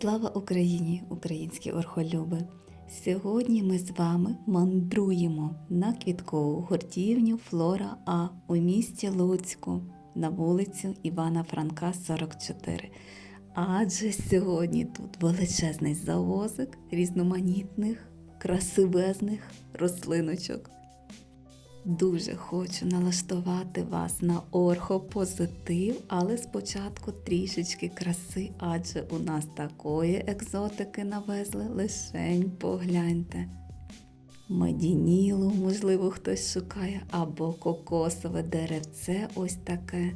Слава Україні, українські орхолюби! Сьогодні ми з вами мандруємо на квіткову гуртівню Флора А у місті Луцьку на вулицю Івана Франка, 44. Адже сьогодні тут величезний завозик різноманітних, красивезних рослиночок. Дуже хочу налаштувати вас на орхопозитив, але спочатку трішечки краси, адже у нас такої екзотики навезли, лишень погляньте. Медінілу, можливо, хтось шукає, або кокосове деревце ось таке.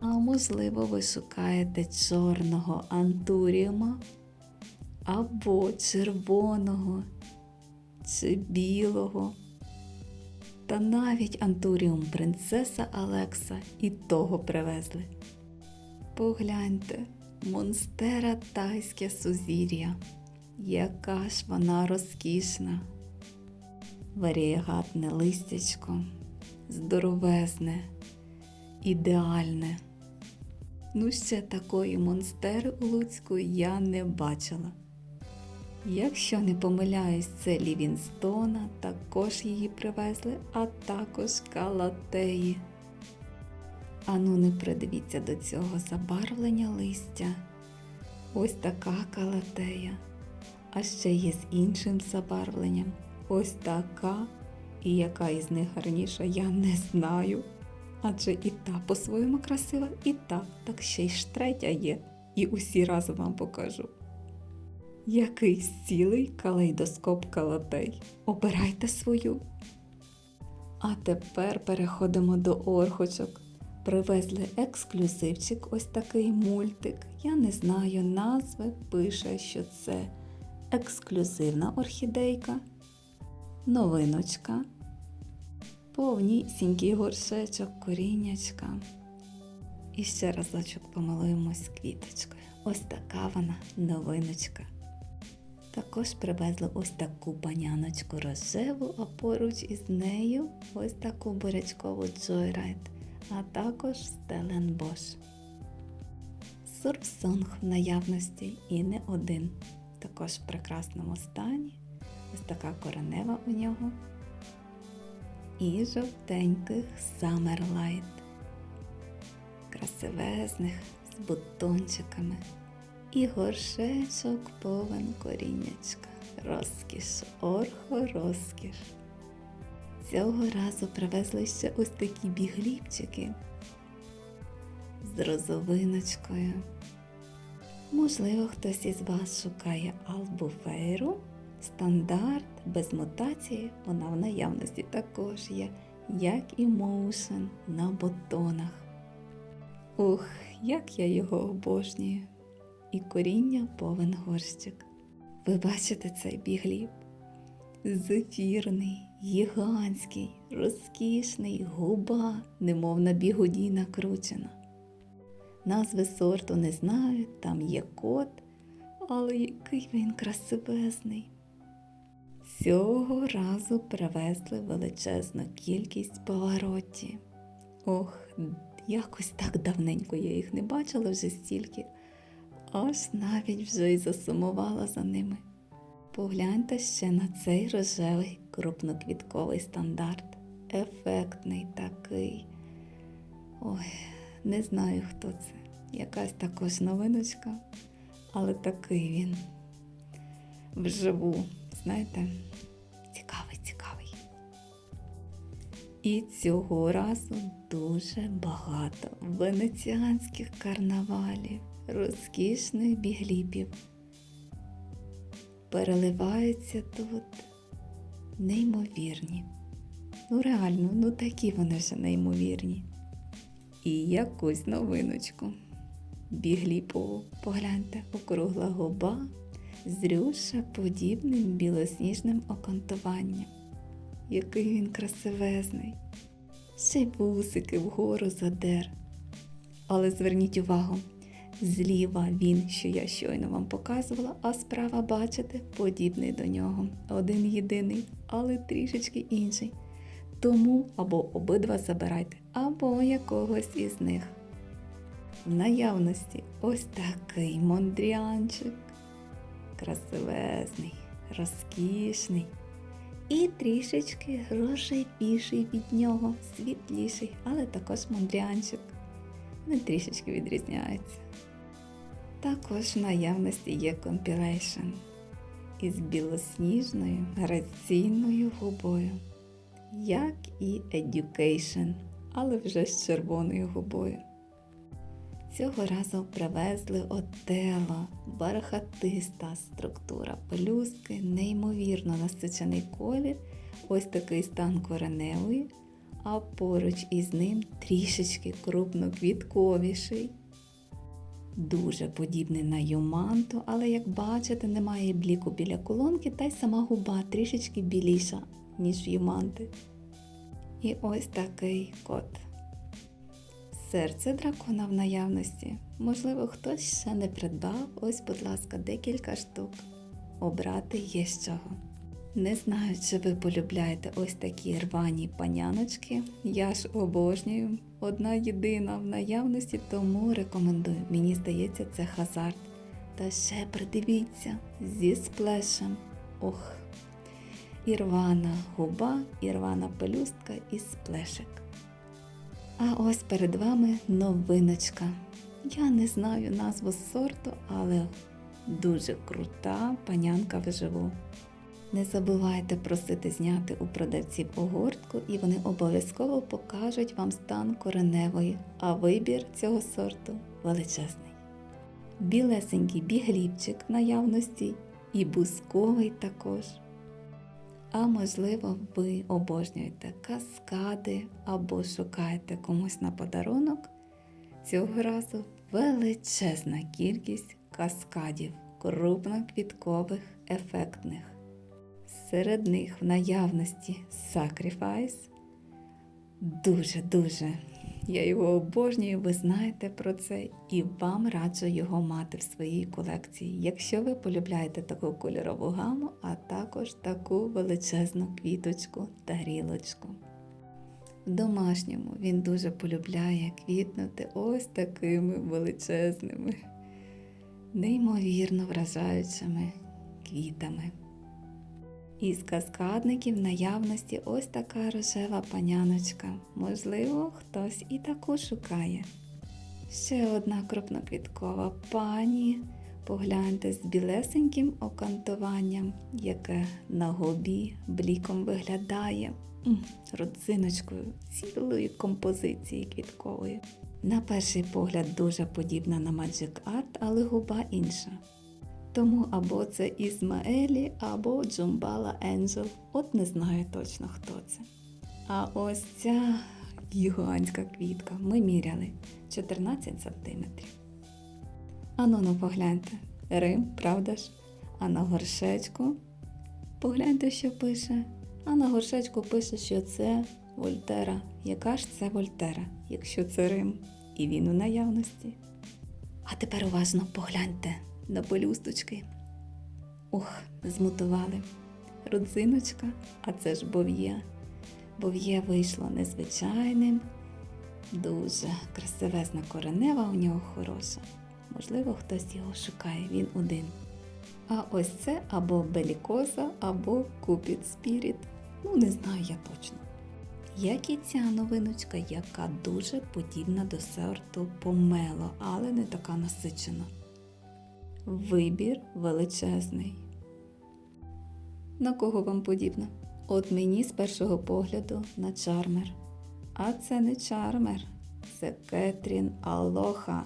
А можливо, ви шукаєте чорного антуріума, або червоного чи білого. Та навіть антуріум принцеса Алекса і того привезли. Погляньте, монстера тайське сузір'я. Яка ж вона розкішна. Варієгатне листячко, здоровезне, ідеальне. Ну, ще такої монстери у Луцьку я не бачила. Якщо не помиляюсь, це Лівінстона, також її привезли, а також калатеї. Ану, не придивіться до цього забарвлення листя. Ось така калатея. А ще є з іншим забарвленням. Ось така. І яка із них гарніша, я не знаю. Адже і та по-своєму красива, і та, так ще й ж третя є. І усі разом вам покажу. Який цілий калейдоскоп калатей. Обирайте свою. А тепер переходимо до орхочок. Привезли ексклюзивчик, ось такий мультик. Я не знаю назви, пише, що це ексклюзивна орхідейка, новиночка, повнісінький горшечок, коріннячка. І ще разочок помилуємось квіточкою. Ось така вона новиночка. Також привезли ось таку баняночку рожеву, а поруч із нею ось таку бурячкову Joyride, а також Stellenbosch. Сурфсонг в наявності і не один. Також в прекрасному стані. Ось така коренева у нього. І жовтеньких Summerlight. Красивезних з бутончиками. І горшечок повен коріннячка. Розкіш, орхо, розкіш. Цього разу привезли ще ось такі бігліпчики з розовиночкою. Можливо, хтось із вас шукає албуфейру, стандарт, без мутації, вона в наявності також є, як і моушен на бутонах. Ух, як я його обожнюю! І коріння повен горщик. Ви бачите цей бігліб? Зефірний, гігантський, розкішний, губа, немов на бігуді накручена. Назви сорту не знаю, там є кот, але який він красивезний. Цього разу привезли величезну кількість поворотті. Ох, якось так давненько я їх не бачила вже стільки аж навіть вже й засумувала за ними. Погляньте ще на цей рожевий крупноквітковий стандарт. Ефектний такий. Ой, не знаю, хто це. Якась також новиночка, але такий він вживу, знаєте, цікавий, цікавий. І цього разу дуже багато венеціанських карнавалів розкішних бігліпів. Переливаються тут неймовірні. Ну, реально, ну такі вони вже неймовірні. І якусь новиночку. Бігліпову, погляньте, округла губа з рюша подібним білосніжним окантуванням. Який він красивезний. Ще й вусики вгору задер. Але зверніть увагу, Зліва він, що я щойно вам показувала, а справа, бачите, подібний до нього. Один єдиний, але трішечки інший. Тому або обидва забирайте, або якогось із них. в наявності ось такий мондріанчик. Красивезний, розкішний. І трішечки рожевіший від нього, світліший, але також мондріанчик. Він трішечки відрізняється. Також в наявності є компілейшн із білосніжною граційною губою, як і Education, але вже з червоною губою. Цього разу привезли отело, бархатиста структура пелюстки, неймовірно насичений колір, ось такий стан кореневої, а поруч із ним трішечки крупноквітковіший. Дуже подібний на юманту, але як бачите, немає бліку біля колонки, та й сама губа трішечки біліша, ніж в. І ось такий кот. Серце дракона в наявності. Можливо, хтось ще не придбав. Ось, будь ласка, декілька штук. Обрати є з чого. Не знаю, чи ви полюбляєте ось такі рвані паняночки. Я ж обожнюю. Одна єдина в наявності, тому рекомендую. Мені здається, це хазарт. Та ще придивіться зі сплешем. Ох. І рвана губа, і рвана пелюстка, і сплешик. А ось перед вами новиночка. Я не знаю назву сорту, але дуже крута панянка вживу. Не забувайте просити зняти у продавців огортку, і вони обов'язково покажуть вам стан кореневої, а вибір цього сорту величезний. Білесенький бігліпчик наявності і бусковий також. А можливо, ви обожнюєте каскади або шукаєте комусь на подарунок. Цього разу величезна кількість каскадів, крупноквіткових, ефектних. Серед них в наявності Sacrifice. Дуже-дуже. Я його обожнюю, ви знаєте про це, і вам раджу його мати в своїй колекції, якщо ви полюбляєте таку кольорову гаму, а також таку величезну квіточку та грілочку. В домашньому він дуже полюбляє квітнути ось такими величезними, неймовірно вражаючими квітами. Із каскадників наявності ось така рожева паняночка. Можливо, хтось і таку шукає. Ще одна крупноквіткова пані. Погляньте з білесеньким окантуванням, яке на губі бліком виглядає родзиночкою цілої композиції квіткової. На перший погляд дуже подібна на Magic Art, але губа інша. Тому або це Ізмаелі, або Джумбала Енджел. От не знаю точно хто це. А ось ця гігантська квітка. Ми міряли 14 сантиметрів. Ану, ну погляньте. Рим, правда ж? А на горшечку погляньте, що пише. А на горшечку пише, що це Вольтера. Яка ж це Вольтера, якщо це Рим? І він у наявності. А тепер уважно погляньте на пелюсточки. Ух, змутували. Родзиночка, а це ж бов'є. Бов'є вийшло незвичайним, дуже красивезна коренева у нього хороша. Можливо, хтось його шукає, він один. А ось це або белікоза, або купід спіріт. Ну, не знаю я точно. Як і ця новиночка, яка дуже подібна до сорту помело, але не така насичена. Вибір величезний. На кого вам подібно? От мені з першого погляду на чармер. А це не чармер, це Кетрін Алоха.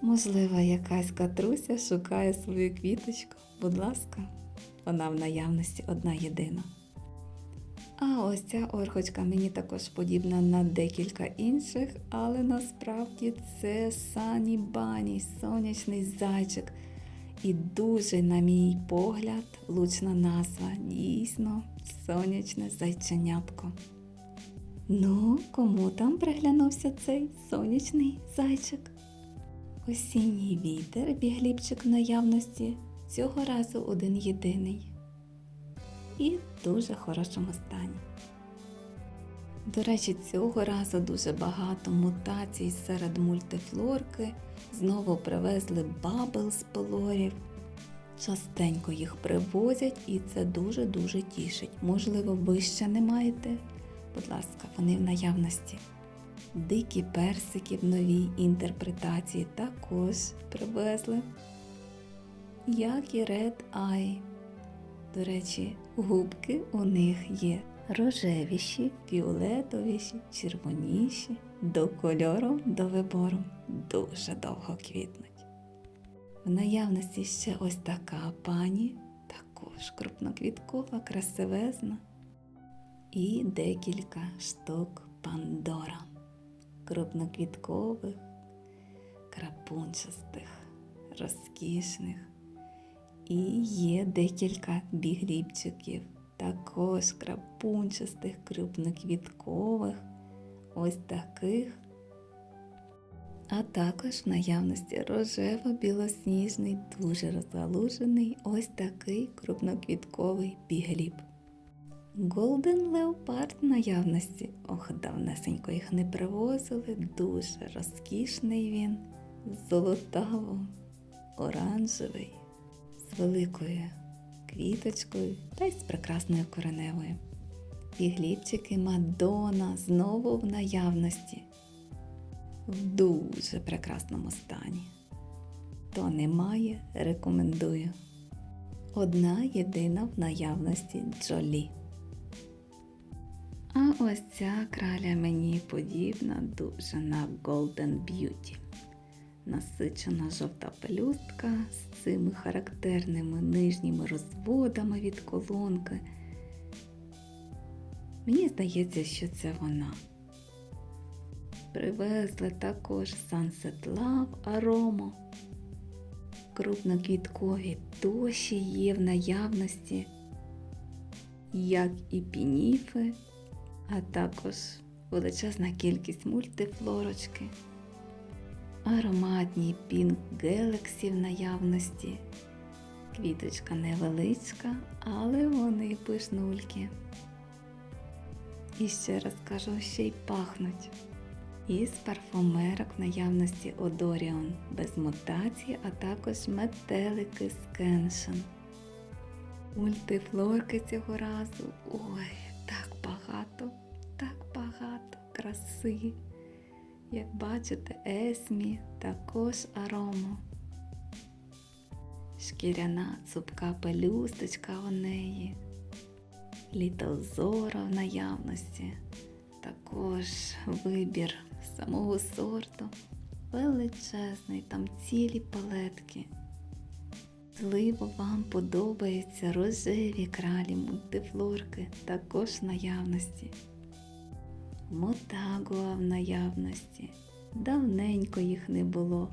Можливо, якась катруся шукає свою квіточку. Будь ласка, вона в наявності одна єдина. А ось ця орхочка мені також подібна на декілька інших, але насправді це Сані Бані, сонячний зайчик. І дуже, на мій погляд, влучна назва. Дійсно, сонячне зайченятко. Ну, кому там приглянувся цей сонячний зайчик? Осінній вітер, бігліпчик в наявності, цього разу один єдиний і в дуже хорошому стані. До речі, цього разу дуже багато мутацій серед мультифлорки. Знову привезли бабл з пилорів. Частенько їх привозять і це дуже-дуже тішить. Можливо, ви ще не маєте? Будь ласка, вони в наявності. Дикі персики в новій інтерпретації також привезли. Як і Red Eye. До речі, губки у них є рожевіші, фіолетовіші, червоніші, до кольору, до вибору. Дуже довго квітнуть. В наявності ще ось така пані, також крупноквіткова, красивезна. І декілька штук Пандора, крупноквіткових, крапунчастих, розкішних. І є декілька бігліпчиків, також крапунчастих, крупноквіткових, ось таких. А також в наявності рожево-білосніжний, дуже розгалужений ось такий крупноквітковий бігліп. Голден в наявності. Ох, давнесенько їх не привозили. Дуже розкішний він, золотаво, оранжевий, великою квіточкою та й з прекрасною кореневою. Бігліпчики Мадона знову в наявності. В дуже прекрасному стані. Хто не має, рекомендую. Одна єдина в наявності Джолі. А ось ця краля мені подібна дуже на Golden Beauty. Насичена жовта пелюстка з цими характерними нижніми розводами від колонки. Мені здається, що це вона. Привезли також Sunset Love Aroma. Крупноквіткові дощі є в наявності, як і пініфи, а також величезна кількість мультифлорочки, ароматні Pink Galaxy в наявності. Квіточка невеличка, але вони пишнульки. І ще раз кажу, ще й пахнуть. Із парфумерок в наявності Одоріон без мутації, а також метелики з кеншен. Мультифлорки цього разу. Ой, так багато, так багато краси. Як бачите, Есмі також арома. Шкіряна цупка пелюсточка у неї. Літозора в наявності. Також вибір самого сорту. Величезний, там цілі палетки. Можливо, вам подобаються рожеві кралі мультифлорки, також в наявності. Мотагуа в наявності. Давненько їх не було.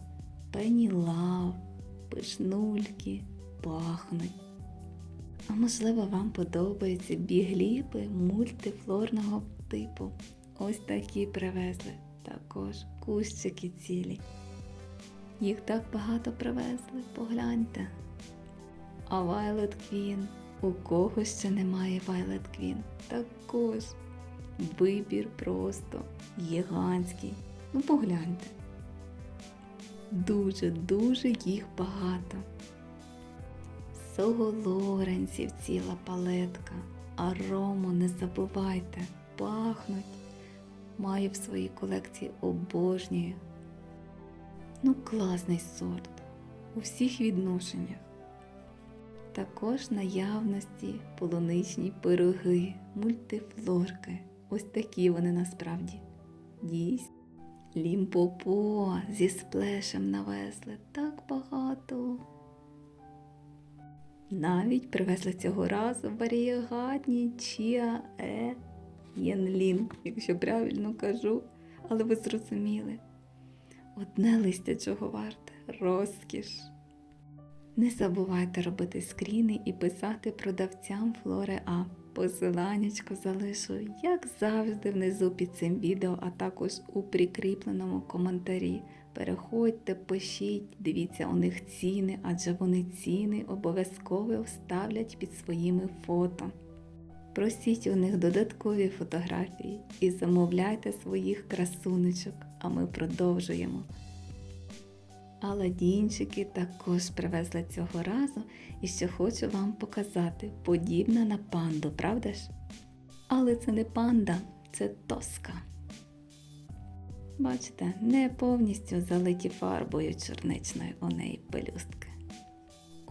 Пенілав, пишнульки, пахнуть. А можливо, вам подобаються бігліпи мультифлорного типу. Ось такі привезли. Також кущики цілі. Їх так багато привезли, погляньте. А Violet Queen, у кого ще немає Violet Queen, також вибір просто гігантський. Ну погляньте. Дуже-дуже їх багато. Соголоренців ціла палетка. Арому не забувайте, пахнуть. Маю в своїй колекції обожнюю. Ну, класний сорт у всіх відношеннях. Також наявності полуничні пироги, мультифлорки. Ось такі вони насправді. Дійсно. Лімпопо зі сплешем навезли так багато. Навіть привезли цього разу варієгатні Чіа Е Єнлін, якщо правильно кажу, але ви зрозуміли. Одне листя чого варте розкіш. Не забувайте робити скріни і писати продавцям Флори А. Посиланнячко залишу, як завжди, внизу під цим відео, а також у прикріпленому коментарі. Переходьте, пишіть, дивіться у них ціни, адже вони ціни обов'язково вставлять під своїми фото. Просіть у них додаткові фотографії і замовляйте своїх красунечок, а ми продовжуємо. Аладінчики також привезла цього разу і ще хочу вам показати, подібна на панду, правда ж? Але це не панда, це тоска. Бачите, не повністю залиті фарбою чорничною у неї пелюстки.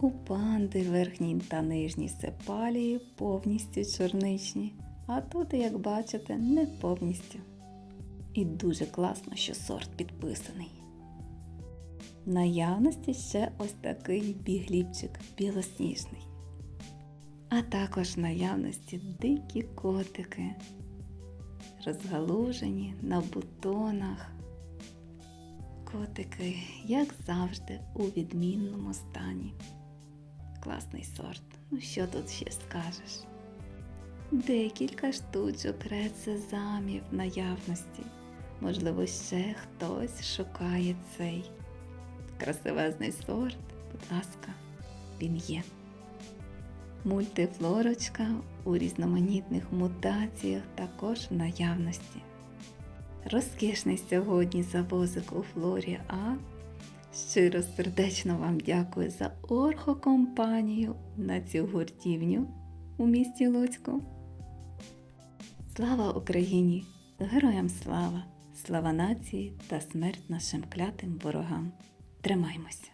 У панди верхній та нижній сепалії повністю чорничні, а тут, як бачите, не повністю. І дуже класно, що сорт підписаний. Наявності ще ось такий бігліпчик білосніжний. А також в наявності дикі котики, розгалужені на бутонах. Котики, як завжди, у відмінному стані. Класний сорт. Ну що тут ще скажеш? Декілька штучок рецезамів наявності. Можливо, ще хтось шукає цей красивезний сорт. Будь ласка, він є. Мультифлорочка у різноманітних мутаціях також в наявності. Розкішний сьогодні завозик у Флорі А. Щиро сердечно вам дякую за орхокомпанію на цю гуртівню у місті Луцьку. Слава Україні! Героям слава! Слава нації та смерть нашим клятим ворогам! Тримаймося!